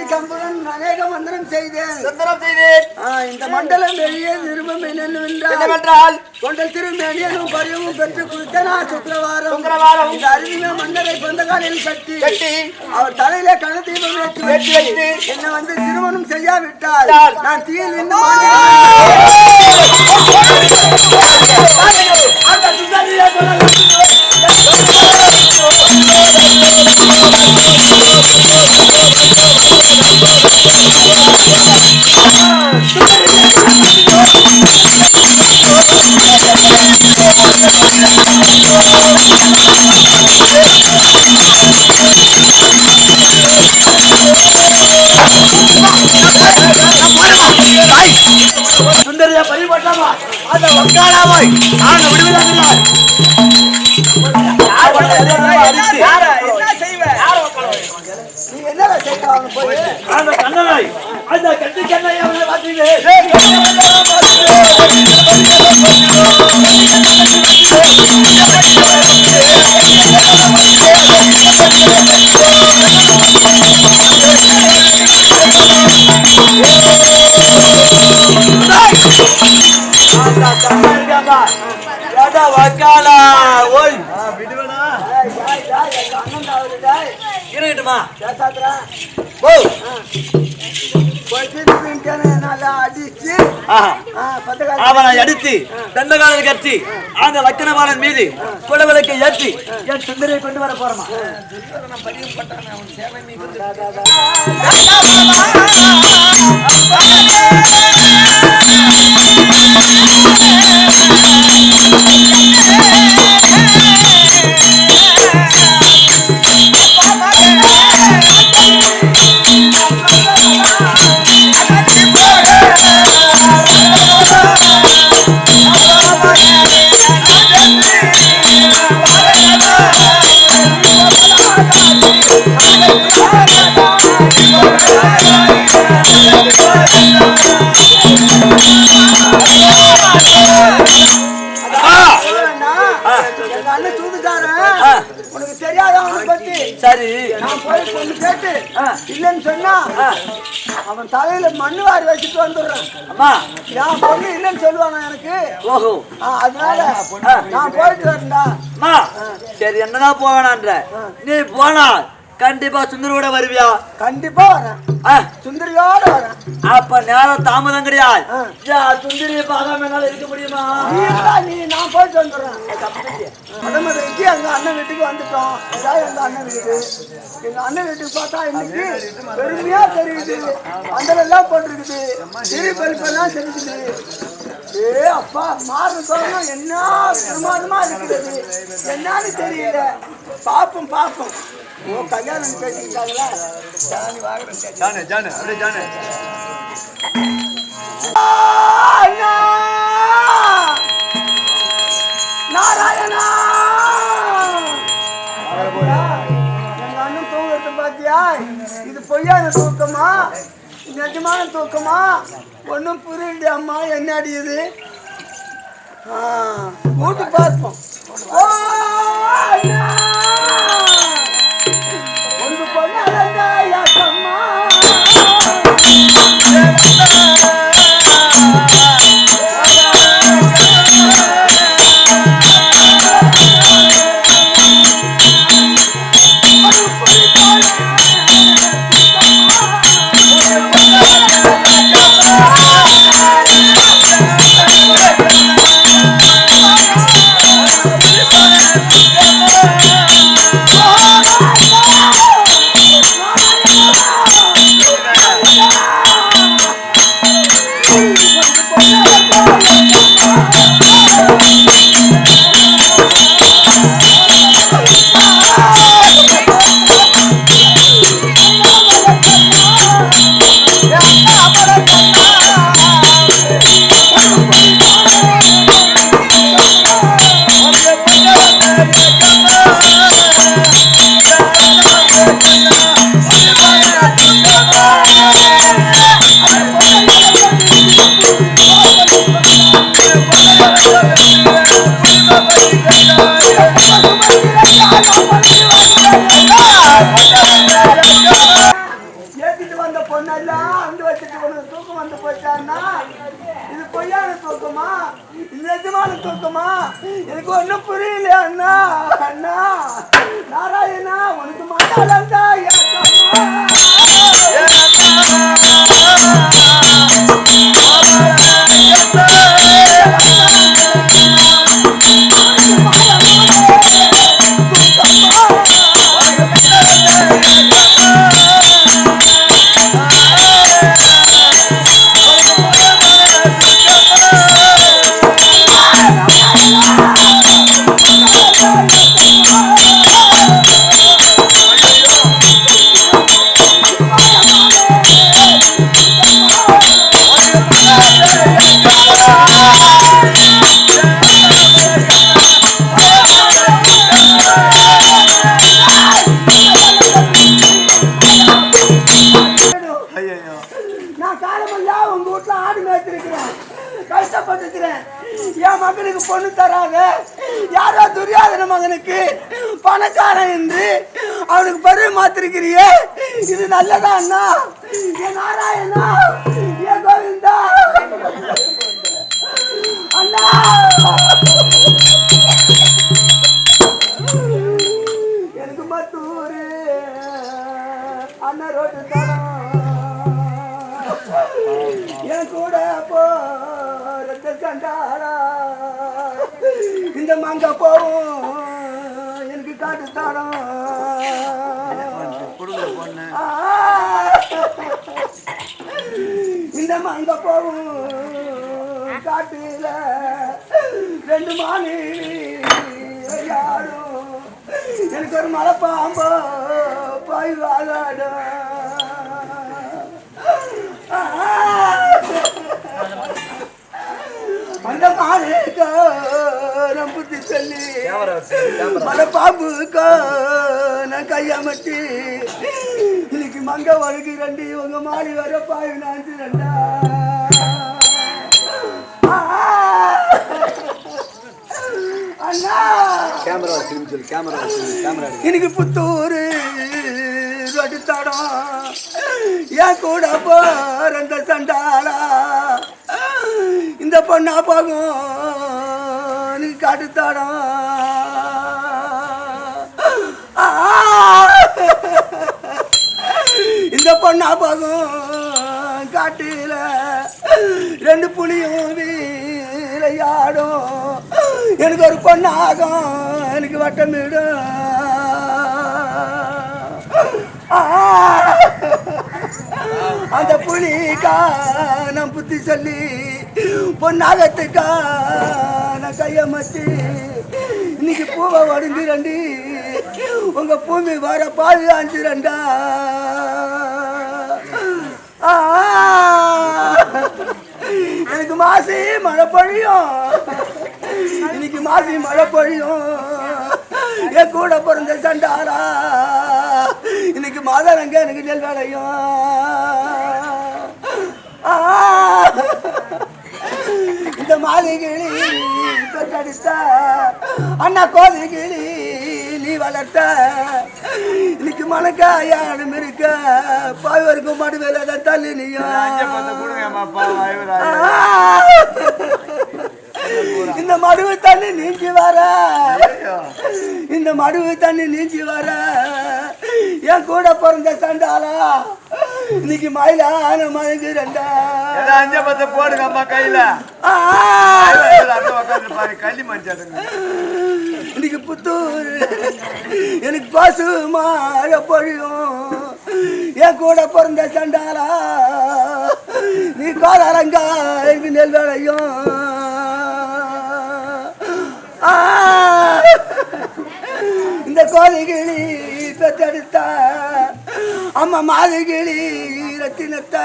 கட்டி கம்புடன் அநேக மந்திரம் செய்தேன். சுந்தரம் செய்தேன். இந்த மண்டலம் வெளியே நிருபம் என்னவென்றால் கொண்டல் திருமேனியனும் பரியமும் பெற்று கொடுத்தனா சுக்கிரவாரம். சுக்கிரவாரம். இந்த அருமைய மன்னரை சொந்த காலில் கட்டி கட்டி அவர் தலையில கண தீபம் ஏற்றி ஏற்றி வைத்து வைத்து என்னை வந்து திருமணம் செய்யாவிட்டால் விட்டால். நான் தீயில் நின்று வக்காலாவாய் நான் போய் அந்த கண்ணனாய் அந்த கட்டி கண்ணை அவனை பார்த்தீங்க வக்காலா ஓய் இருக்கட்டுமா ஓ அடிச்சு ஆஹா அவனை அடித்து தண்டகாலனை கட்டி அந்த லக்கணபாலன் மீது குடவிளக்கை ஏற்றி என் சுந்தரியை கொண்டு வர போறமா அண்ணா, வச்சுட்டு வந்துடுறேன். அம்மா என் பொண்ணு இல்லைன்னு சொல்லுவானா எனக்கு? ஓஹோ. அதனால நான் போயிட்டு வரேன்டா. அம்மா சரி என்னதான் போவேனான்ற? நீ போனா கண்டிப்பா சுந்தரோட வருவியா? கண்டிப்பா வரேன். சுந்தரியோட வரேன். அப்ப நேரம் தாமதம் கிடையாது. சுந்தரியை பார்க்காம என்னால இருக்க முடியுமா? நீ நான் போயிட்டு வந்துடுறேன். வடமதுரைக்கு எங்க அண்ணன் வீட்டுக்கு வந்துட்டோம். இதான் எங்க அண்ணன் வீடு. எங்க அண்ணன் வீட்டுக்கு பார்த்தா இன்னைக்கு பெருமையா தெரியுது. பந்தலெல்லாம் போட்டிருக்குது. திரு பல்பெல்லாம் தெரியுது ஏ அப்பா மாறு தோணும். என்ன பிரமாதமா இருக்கிறது? என்னன்னு தெரியல. பாப்போம் பாப்போம் ஓ கல்யாணம் பேசிக்கிட்டாங்களா சாணி வாங்குறேன் ஜானு ஜானு அப்படியே ஜானு! நாராயணா! எங்க அண்ணன் தூங்குறது பாத்தியா? இது பொய்யான தூக்கமா? நிஜமான தூக்கமா? ஒன்றும் புரியல அம்மா என்ன அடியுது கூட்டு பார்ப்போம். இது தூக்கமா நிஜமான தூக்கமா எனக்கு ஒண்ணும் புரியல அண்ணா. அண்ணா நாராயணா உனக்கு மாட்டாளா ஐயோ ரோட்டு என் கூட போறது கண்டாரா? இந்த மங்க போவோம் எனக்கு காட்டு தாரம் இந்த மங்க போவோம். காட்டுல ரெண்டு மானி யாரும் எனக்கு ஒரு மலை பாம்போ போய் வாழாடும் ஆ, அந்த மானுக்கோ நான் புத்தி சொல்லி மலை பாம்புக்கோ நான் கையமட்டி இன்னைக்கு மங்க வழுகி ரெண்டு உங்க மாடி வர பாய் நாஞ்சு ரெண்டா கேமரா வச்சு சொல்லு கேமரா வச்சு கேமரா எடு இன்னைக்கு புத்தூர் தடம் என் கூட போறந்த சண்டாளா. இந்த பொண்ணா போகும் நீ காட்டு தடம் ஆ, இந்த பொண்ணா போகும் காட்டுல ரெண்டு புலியும் விளையாடும் எனக்கு ஒரு பொண்ணாகும் எனக்கு வட்டமிடும் ஆ, அந்த புலிக்கா நான் புத்தி சொல்லி பொன்னாகத்துக்கா நான் கையமத்தி இன்னைக்கு பூவை ஒடுங்கி ரெண்டு உங்க பூமி வர பால் அஞ்சு ரெண்டா. ஆ, எனக்கு மாசி மழை பொழியும். இன்னைக்கு மாசி மழை பொழியும். என் கூட பிறந்த சண்டாரா இன்னைக்கு மாதரங்க எனக்கு நெல் வேலையும் இந்த மாதிரி கிளி பெற்றெடுத்த அண்ணா கோதை கிளி வளர்த்த. இன்னைக்கு மனக்காயாடும் இருக்க. பாய்வருக்கும் மடுவேல தள்ளி நீயும் இந்த மடுவு தண்ணி நீஞ்சி வர. இந்த மடுவு தண்ணி நீஞ்சி வர. என் கூட பிறந்த சண்டாளா? இன்னைக்கு மயிலான மழகு ரெண்டா. அஞ்ச பத்த போடுங்க அம்மா கையில. கள்ளி மனுச்சாடுங்க இன்னைக்கு புத்தூர் எனக்கு பாசு மாற பொழியும். என் கூட பிறந்த சண்டாளா நீ கோதாரங்கா எனக்கு நெல் வேலையும் இந்த கோழிகிளி பெத்தெடுத்த அம்மா மாதுகிளி ரத்தினத்த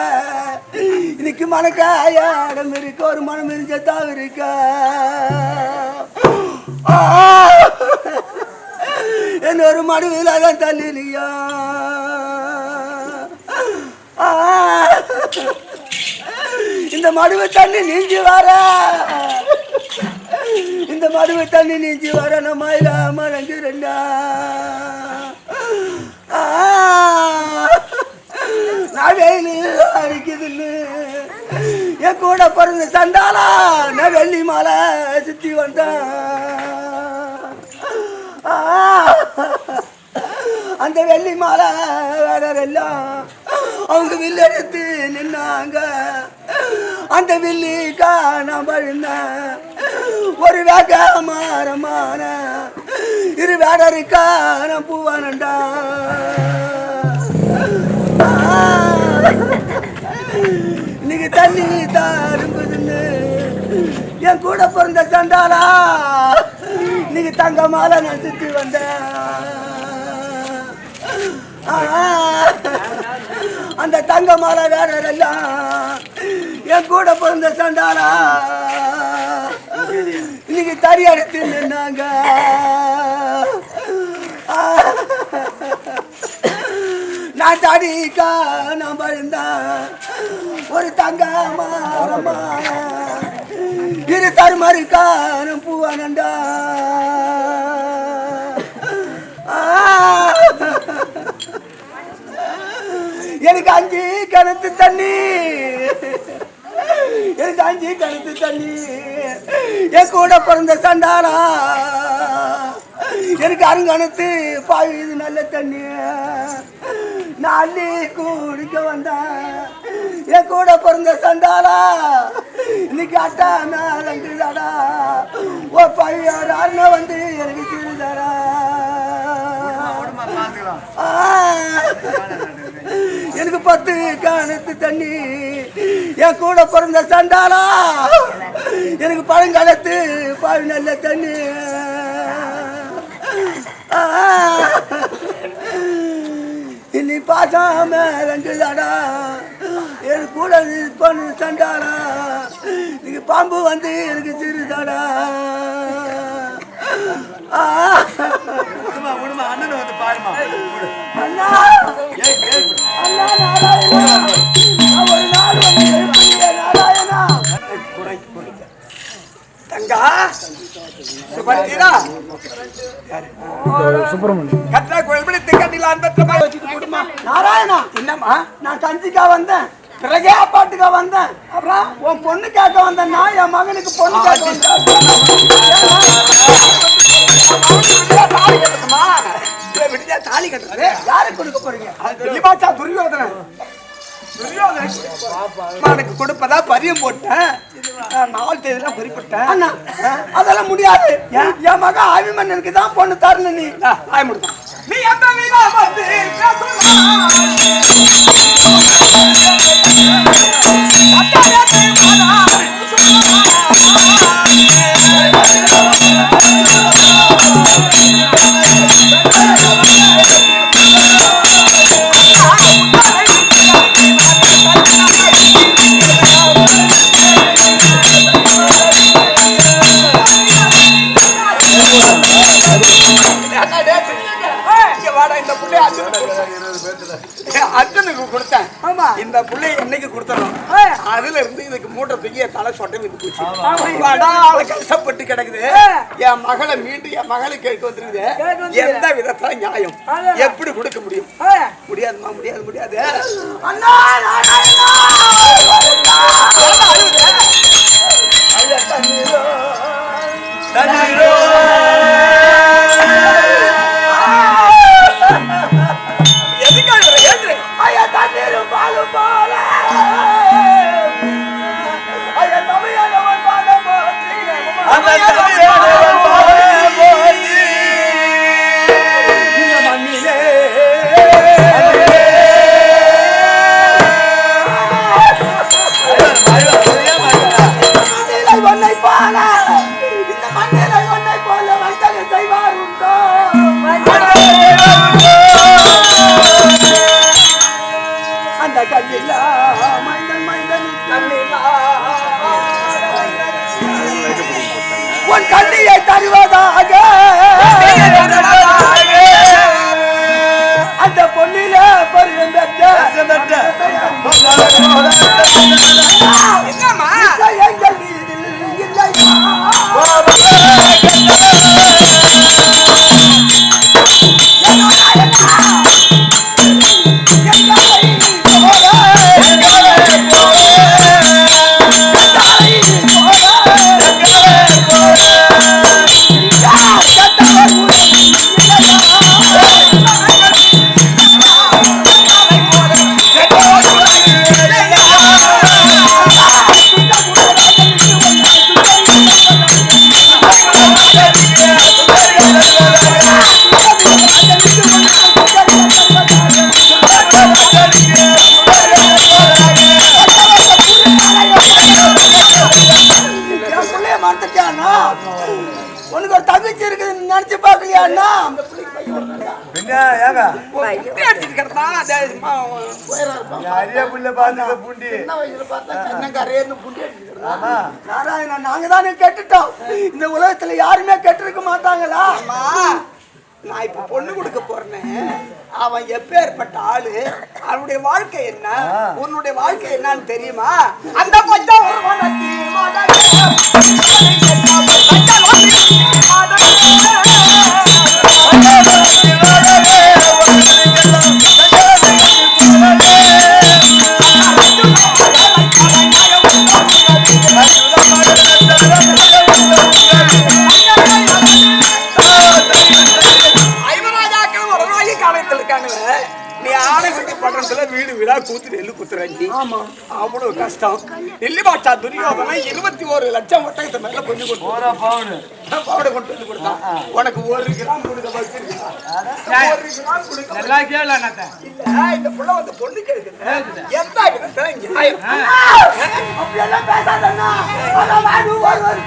இன்னைக்கு மனக்காயாடம் இருக்க ஒரு மனம் இருந்ததாவும் இருக்க. ஆ, என்ன ஒரு மடுவில் தான் தள்ளினியா? இந்த மடுவை தண்ணி நீஞ்சி வர. இந்த மடுவை தண்ணி நீஞ்சி வர நம்ம மயிலா ரெண்டா. ஆ, அடிக்குதுன்னு. என் கூட பிறந்த சண்டாளா நான் வெள்ளி மாலை சுத்தி வந்தேன். அந்த வெள்ளி மாலை வேடரெல்லாம் அவங்க வில்லு எடுத்து நின்னாங்க. அந்த வில்லிக்கா நான் பழுந்தேன். ஒரு வேக மாறமான இரு வேடருக்கான பூவானண்டா. இன்னைக்கு தண்ணி தாருங்குதுன்னு என் கூட பிறந்த சண்டாளா இன்னைக்கு தங்க மாலை நான் சுத்தி வந்தேன் அந்த தங்க மாலை வேறெல்லாம் என் கூட பிறந்த சண்டாரா. இன்னைக்கு தறி அடைத்து நின்னாங்க. நான் தடிக்கா நான் பழுந்தேன் ஒரு தங்க மாறமா இரு தருமருக்கான பூவானண்டா ஆ, எனக்கு அஞ்சு கிணத்து தண்ணி அஞ்சு கிணத்து தண்ணி என் கூட பிறந்த சண்டாளா? எனக்கு அருங்கணத்து பாயுது நல்ல தண்ணி. நான் அள்ளி குடிக்க வந்தேன். என் கூட பிறந்த சண்டாளா? இன்னைக்கு அட்டா மேலங்குதாடா ஓ பையன் வந்து எனக்கு. ஆ, எனக்கு பத்து காணத்து தண்ணி. என் கூட பிறந்த சண்டாலா எனக்கு பழங்காலத்து பாவி நல்ல தண்ணி. இனி பாசாம ரெண்டுதாடா எனக்கு கூட பண்ணு சண்டாடா இன்னைக்கு பாம்பு வந்து எனக்கு சிறுதாடா விடுமா, விடுமா, அண்ணனை வந்து பாருமா. அண்ணா. அண்ணா நாராயணா. நான் ஒரு நாள் எழுப்புகிறே நாராயணா. தங்கா சுபத்திரா கத்தா கோயில் திக்கட்டில அன்பத்தமா நாராயணா. என்னம்மா? நான் கஞ்சிக்கா வந்தேன். பிறகே அப்பாட்டுக்கா வந்தேன். அப்புறம் உன் பொண்ணு கேட்க வந்தேன். நான் என் மகனுக்கு பொண்ணு கேட்க வந்தேன். தாலி கட்டுறாரு யாருக்கு கொடுக்க போறீங்க? துரியோதனன். துரியோதனன்? அவனுக்கு கொடுப்பதா பரியம் போட்டேன். நாலு தேதியில குறிப்பிட்டேன். அண்ணா அதெல்லாம் முடியாது. என் மகன் அபிமன்னனுக்கு தான் பொண்ணு தரணும் நீ. ஆய் முடித்தான் நீ எந்த வீணா சொட்டை போச்சு. அவளை கஷ்டப்பட்டு கிடக்குது. என் மகளை மீண்டு என் மகளை கேட்க வந்துருக்குது. எந்த விதத்துல நியாயம். எப்படி கொடுக்க முடியும்? முடியாதுமா முடியாது முடியாது. புள்ள பாத்துக்க பூண்டி. சின்ன வயசுல பார்த்தா புண்டி கிடந்தான். ஆமா. நாராயணா நாங்க தானே கெட்டுட்டோம். இந்த உலகத்துல யாருமே கெட்டிருக்க மாட்டாங்களா? நான் இப்ப பொண்ணு கொடுக்க போறேன்னு அவன் எப்பேற்பட்ட ஆளு? அவனுடைய வாழ்க்கை என்ன? உன்னுடைய வாழ்க்கை என்னன்னு தெரியுமா? அந்த கொஞ்சம் ஒரு வீடா கூத்து நெல்லு குத்துறாங்க ஆமா. அவ்வளவு கஷ்டம். நெல்லி பாட்டா துரியோதனை இருபத்தி ஒரு லட்சம் ஒட்டகத்தை மேல கொஞ்சம் கொடுத்து போற பவுனு பாவடை கொண்டு வந்து கொடுத்தான் உனக்கு ஒரு கிராம் கொடுக்க இந்த புள்ள வந்து பொண்ணு கேக்குது. எந்த விதத்துல நியாயம்? அப்படியெல்லாம் பேசாதண்ணா. ஒரு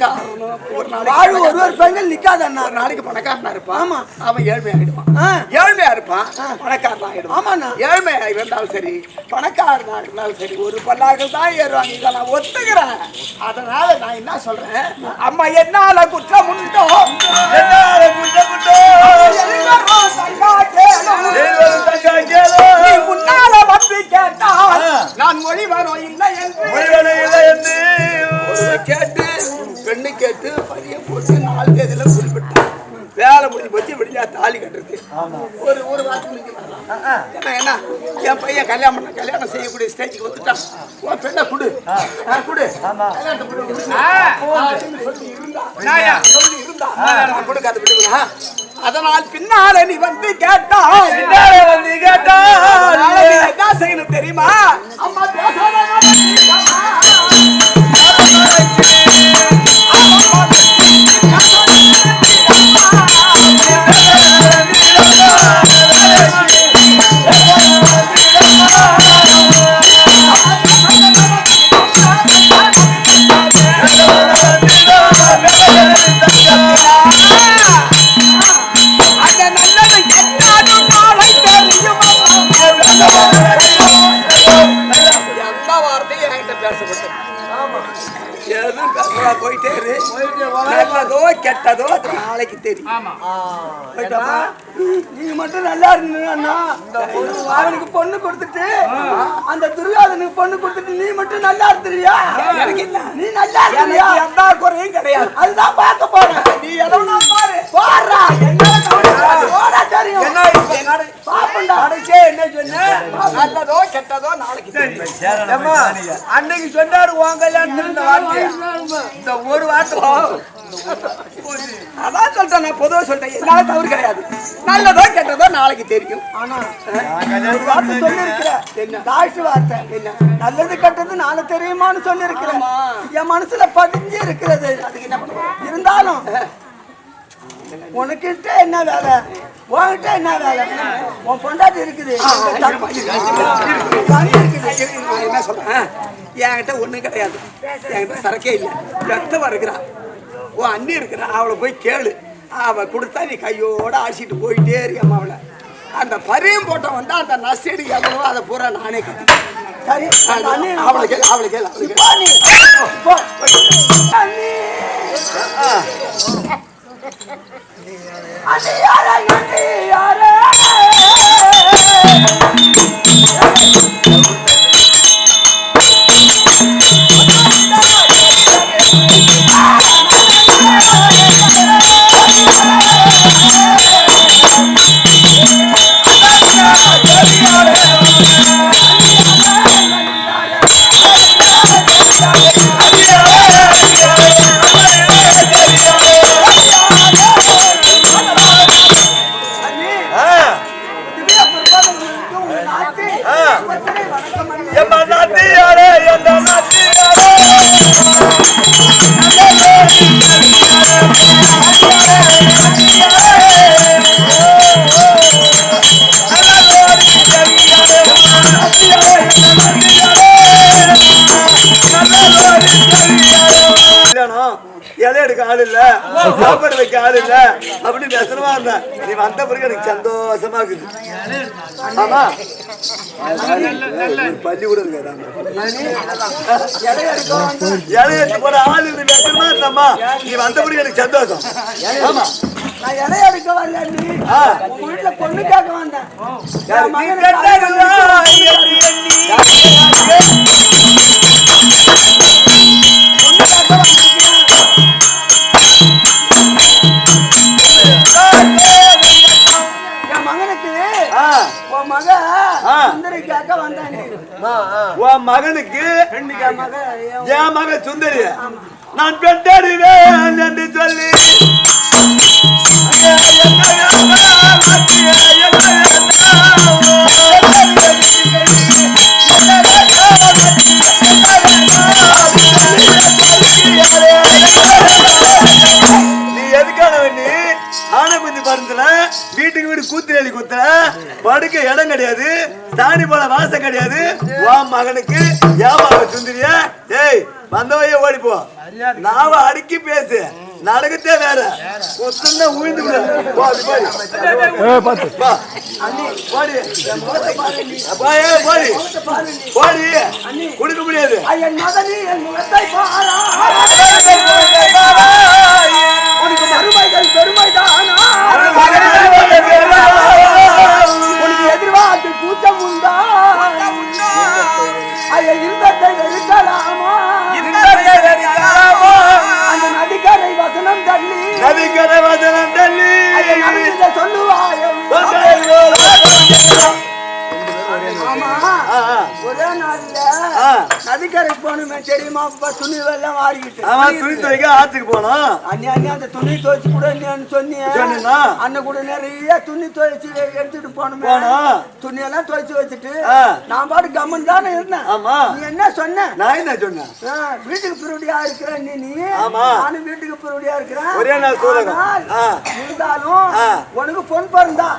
ஒரு நாளைக்கு வாழ்வு ஒரு ஒரு பெண்கள் நிக்காதண்ணா ஒரு நாளைக்கு பணக்காரனா இருப்பான் ஆமா. அவன் ஏழ்மையா ஆயிடுவான். ஏழ்மையா இருப்பான் பணக்காரனா ஆயிடுவான். ஆமாண்ணா. ஏழ்மையா இருந்தாலும் சரி பணக்காரனா இருந்தாலும் சரி ஒரு பல்லாக்கள் தான் ஏறுவாங்க. இதை நான் ஒத்துக்கிறேன். அதனால நான் என்ன சொல்றேன்? அம்மா என்னால குற்றம் உண்டோ? என்னால நீ முன்னால வந்து கேட்டால். நான் மொழி வரும் இல்லை என்று. மொழிவனை இல்லை என்று. கேட்டு பெண்ணு கேட்டு பதிய போட்டு நாலு தேதியில குறிப்பிட்டான். வேலை முடிஞ்சு போச்சு விடிஞ்சா தாலி கட்டுறது. ஒரு ஒரு வாரத்துக்கு. என்ன என் பையன் கல்யாணம் பண்ண கல்யாணம் செய்யக்கூடிய ஸ்டேஜுக்கு வந்துட்டான். உன் பெண்ணை கொடு. ஆ, கொடு. நான் கொடுக்காத விடுங்களா? அதனால் பின்னால நீ வந்து பின்னாலே வந்து நீ என்ன செய்யணும் தெரியுமா? அம்மா பேசாத நல்லதோ கெட்டதோ அது நாளைக்கு தெரியும். நீங்க மட்டும் நல்லா இருந்தீங்கன்னா ஒரு அவனுக்கு பொண்ணு கொடுத்துட்டு அந்த துரியோதனுக்கு பொண்ணு கொடுத்துட்டு நீ மட்டும் நல்லா இருந்துருவியா எனக்கு என்ன? நீ நல்லா எனக்கு எந்த குறையும் கிடையாது. அதுதான் பார்க்க போறேன். நீ எதனா பாரு. பாடுறா. போடா தெரியும். என்ன பாப்பண்டா கடைசியா என்ன சொன்ன? நல்லதோ கெட்டதோ நாளைக்கு தெரியும். அன்னைக்கு சொன்னாரு உன் கல்யாணத்துல இந்த இந்த ஒரு வார்த்தை. அதான் சொல்றேன் நான் பொதுவா சொல்றேன் என்னால தவறு கிடையாது நல்லதோ கெட்டதோ நாளைக்கு தெரியும் ஒரு வார்த்தை என்ன நல்லது கெட்டது நாளை தெரியுமான்னு சொல்லி இருக்கிறேன் என் மனசுல பதிஞ்சு இருக்கிறது அதுக்கு என்ன இருந்தாலும் உனக்கிட்ட என்ன வேலை உன்கிட்ட என்ன வேலை உன் பொண்டாட்டி இருக்குது என்ன சொல்றேன் என்கிட்ட ஒண்ணும் கிடையாது என்கிட்ட சரக்கே இல்லை ரத்தம் இருக்கிறான் உன் அண்ணி இருக்கிறா அவளை போய் கேளு. அவ கொடுத்தா நீ கையோட ஆசிட்டு போயிட்டே இருக்க அவளை. அந்த பரியம் போட்ட வந்தா அந்த நஷ்டடி எவ்வளவோ அதை பூரா நானே கட்டேன் சரி அண்ணி அவளை கேளு அவளை கேளு அவளை. அண்ணி. அண்ணி? கல்யாணம் இலை எடுக்க ஆள் இல்ல. சாப்பாடு வைக்க ஆள் இல்ல. அப்படின்னு பேசுறவா இருந்தேன். நீ வந்த பிறகு எனக்கு சந்தோஷமா இருக்குது. ஆமா. பள்ளி கூட இலை எடுக்க போட ஆள் இருந்து பேசுறமா இருந்தம்மா? நீ வந்த பிறகு எனக்கு சந்தோஷம். ஆமா. நான் இலை எடுக்க வரல நீ. ஆ. உங்க வீட்டுல பொண்ணு கேட்க வந்தேன் யாரு? என் மகனை உன் மகனுக்கு என் மக என் என் மகன் சுந்தரி நான் பெற்றறிவேன் என்று சொல்லி வீட்டுக்கு வீடு கூத்து எழுதி குத்துற படுக்க இடம் கிடையாது சாணி போல வாசம் கிடையாது உன் மகனுக்கு மகன் சுந்தரியா ஏய் வந்தவைய ஓடிப்போ நாவ அடுக்கி பேசு நடக்கத்தே வேற. போ, அப்படி போடி. வா. போடி. போடி. போடி. கொடுக்க முடியாது உனக்கு மறுமைகள் பெருமைதானா நதிக்கரை ஒரே நாள்ல ஆ. நதிக்கரை போகணுமே தெரியுமா அப்ப துணி வாரிக்கிட்டு ஆமா துணி துவைக்க ஆத்துக்கு போனோம் அண்ணி அண்ணி அந்த துணி துவைச்சு கூட சொன்னியே? அண்ணன் கூட நிறைய துணி துவைச்சு எடுத்துட்டு போனோம். துணி எல்லாம் துவைச்சு வச்சுட்டு. நான் பாட்டு கம்மன் தானே இருந்தேன் ஆமா நீ என்ன சொன்ன நான் என்ன சொன்னேன் வீட்டுக்கு பிரிவுடியா இருக்கிற நீ நீ. நானும் வீட்டுக்கு பிரிவுடியா இருக்கிறேன் ஒரே நாள். இருந்தாலும். உனக்கு பொன் பிறந்தா.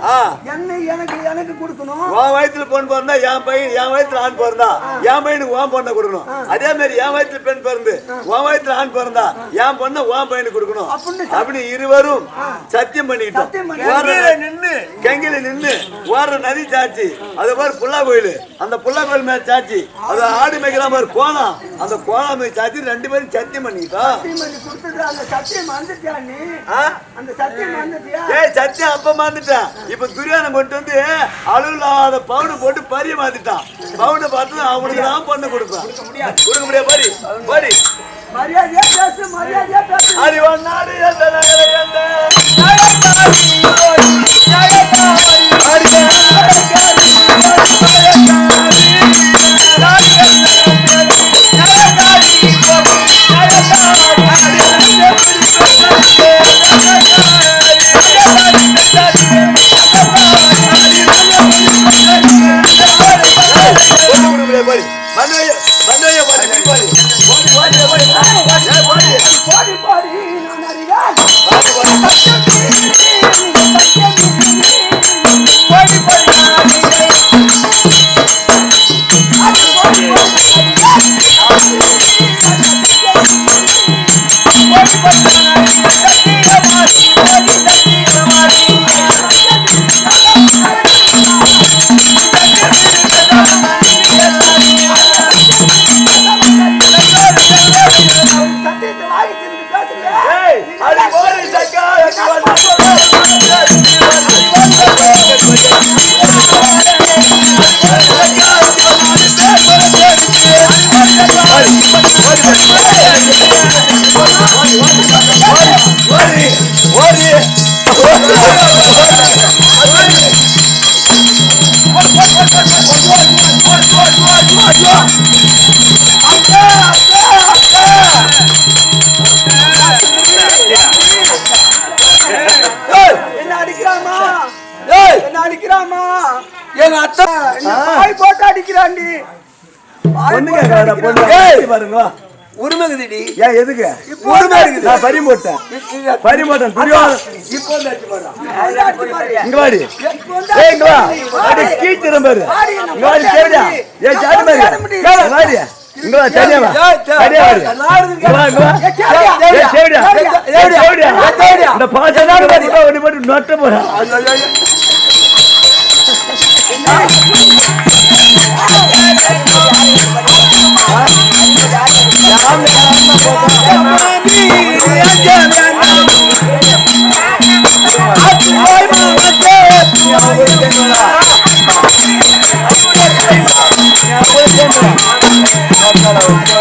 என்ன எனக்கு எனக்கு கொடுக்கணும் உன் வயித்துல பொண்ணு பிறந்தா என் பையன் என் வயித்துல ஆண் பிறந்தா என் பையனுக்கு உன் பொண்ணை கொடுக்கணும். அதே மாதிரி என் வயித்துல பெண் பிறந்து உன் வயித்துல ஆண் பிறந்தா என் பொண்ணை உன் பையனுக்கு கொடுக்கணும். அப்படின்னு அப்படி இருவரும் சத்தியம் பண்ணிக்கிட்டோம். நின்னு. கெங்கில நின்னு ஓடுற நதி சாட்சி அது மாதிரி புல்லா கோயில். அந்த புல்லா கோயில் மேல சாட்சி அது ஆடு மேய்க்கிற மாதிரி கோலம் அந்த கோலம் மேல சாட்சி ரெண்டு பேரும் சத்தியம் பண்ணிக்கிட்டோம். சத்தியம் அப்ப மாந்துட்டான் இப்ப துரியானம் கொண்டு வந்து அழுவில்லாத பவுனு போட்டு பரிய மாத்திட்டான் பவுனை பார்த்து அவனுக்கு தான் பொண்ணு கொடுப்பேன். கொடுக்க முடியாது. பாடி பாடி மரியாதையா பேசு மரியாதையா பேசு. அறிவன் நாடு எந்த நகர பாருங்க வா. உரிமை இருக்குதுடி ஏன் எதுக்கு உரிமை இருக்குது நான் பறி போட்டேன். பறி போட்டேன். துரியோதன இப்போ வந்து அடிச்சு போடுறான். இங்க வாடி. ஏய் இங்க வா. அடி கீச்சிரம் பாரு. இங்க வாடி கேடியா ஏய் சாடி பாரு. இங்க வாடி. இங்க வா சரியா வா. சரியா வாடி இங்க வா இங்க வா. ஏய் சேடியா ஏய் சேடியா இந்த பாச்சா நாள் பாரு இங்க ஒண்ணு போட்டு நொட்ட போறா. அவன்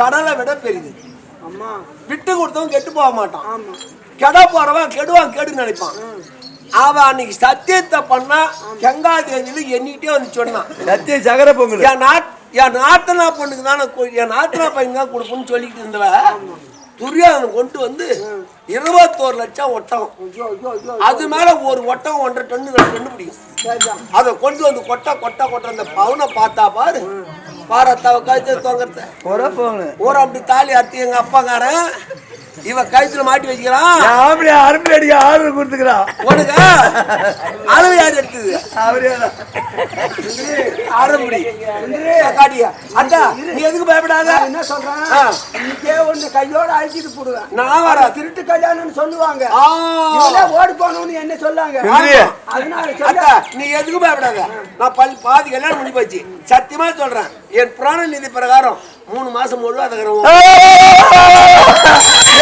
கடலை விட அம்மா. விட்டு கொடுத்தவன் கெட்டு போக மாட்டான். ஆமா. கெட போறவன் கெடுவான் கெடு நினைப்பான். அவன் அன்னைக்கு சத்தியத்தை பண்ணா கங்காதேவியில எண்ணிக்கிட்டே வந்து சொன்னான். சத்திய சகர பொங்கல். என் நாட் என் நாத்தனா பொண்ணுக்கு தானே என் நாத்தனா பையன் தான் கொடுப்போம்னு சொல்லிக்கிட்டு இருந்தவ துரியோதனை கொண்டு வந்து இருபத்தோரு லட்சம் ஒட்டகம் ஐயோ ஐயோ ஐயோ அது மேல ஒரு ஒட்டகம் ஒன்றரை டன்னு ரெண்டு டன்னு பிடிக்கும். அதை கொண்டு வந்து கொட்டை கொட்டை கொட்டை அந்த பவுனை பார்த்தா பாரு பாரத்தாவ கழுத்து தொங்கறத. போற போங்க. ஊரை அப்படி தாலி அறுத்து எங்க அப்பாக்காரன் இவ கழுத்துல மாட்டி வச்சுக்கிறான். ஆம்பளை அரும்பு அடிக்க ஆர்டர் கொடுத்துக்கிறான் உனக்கு? அளவு யார் எடுத்தது? ஆரம்பி காட்டியா? அத்தா நீ எதுக்கு பயப்படாத? என்ன சொல்றேன். இன்னைக்கே ஒண்ணு கையோட அழைச்சிட்டு போடுவேன். நான் வர திருட்டு கல்யாணம்னு சொல்லுவாங்க. ஆ. இவனே ஓடி போனவனு என்ன சொல்லாங்க. அதனால நீ எதுக்கு பயப்படாத. நான் பல் பாதி கல்யாணம் முடிஞ்சு போச்சு. சத்தியமா சொல்றேன். என் புராண நிதி பிரகாரம் மூணு மாசம் முழு அதை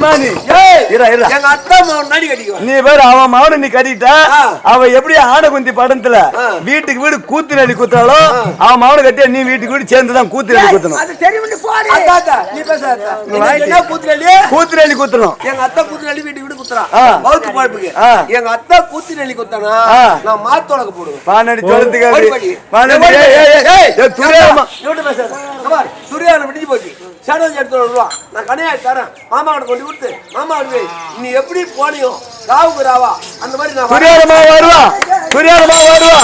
சத்தியமா நீ இரா இரா எங்க அத்தா முன்னாடி கட்டிக்குவேன் நீ பேர் அவன் மவனை நீ கட்டிட்ட ஆ. அவ எப்படி ஆடை குந்தி படத்துல ஆ. வீட்டுக்கு வீடு கூத்து நடி குத்தாலும் அவன் மவனை கட்டியா நீ வீட்டுக்கு வீடு சேர்ந்து தான் கூத்து நடி குத்தணும் அது தெரியும் போடு அத்தா அத்தா நீ பேச அத்தா வாய்க்கு. என்ன கூத்துலயே கூத்து நடி குத்தணும் எங்க அத்தா கூத்துநெல்லி வீட்டு வீடு குத்துறான். பௌத்து பழப்புக்கு ஆ. எங்க அத்தா கூத்துநெல்லி குத்தானா ஆ. நான் மாத்தோலக்கு போடுவேன் பானடி போடி. பானடி ஏய் ஏய் ஏய் ஏய் துரியாமா பேசாத. துரியாதனை விடிஞ்சு போச்சு சேடோஜ் எடுத்து வருவா. நான் கடையாக தரேன். மாமா கொண்டு கொடுத்து மாமா கிட்ட நீ எப்படி போனியோ ராவுக்கு ராவா. அந்த மாதிரி நான் புரியாதமா வருவா? புரியாதமா வருவா?